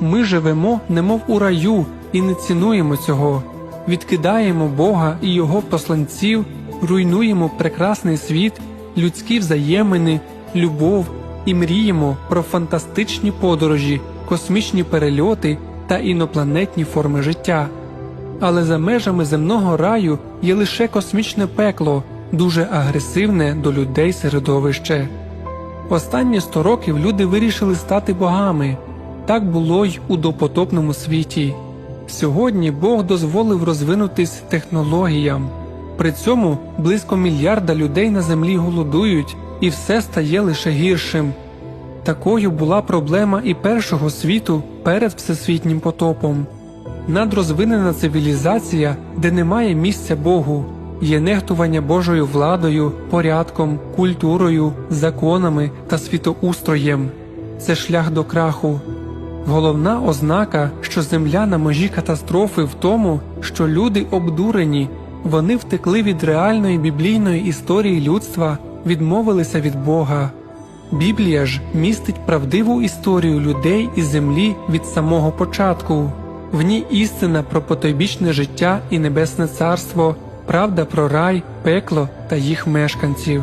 Ми живемо, немов у раю, і не цінуємо цього. Відкидаємо Бога і Його посланців, руйнуємо прекрасний світ, людські взаємини, любов і мріємо про фантастичні подорожі, космічні перельоти та інопланетні форми життя. Але за межами земного раю є лише космічне пекло, дуже агресивне до людей середовище. Останні 100 років люди вирішили стати богами. Так було й у допотопному світі. Сьогодні Бог дозволив розвинутись технологіям. При цьому близько мільярда людей на землі голодують, і все стає лише гіршим. Такою була проблема і першого світу перед всесвітнім потопом. Надрозвинена цивілізація, де немає місця Богу, є нехтування Божою владою, порядком, культурою, законами та світоустроєм. Це шлях до краху. Головна ознака, що земля на межі катастрофи в тому, що люди обдурені, вони втекли від реальної біблійної історії людства, відмовилися від Бога. Біблія ж містить правдиву історію людей і землі від самого початку. В ній істина про потойбічне життя і небесне царство, правда про рай, пекло та їх мешканців.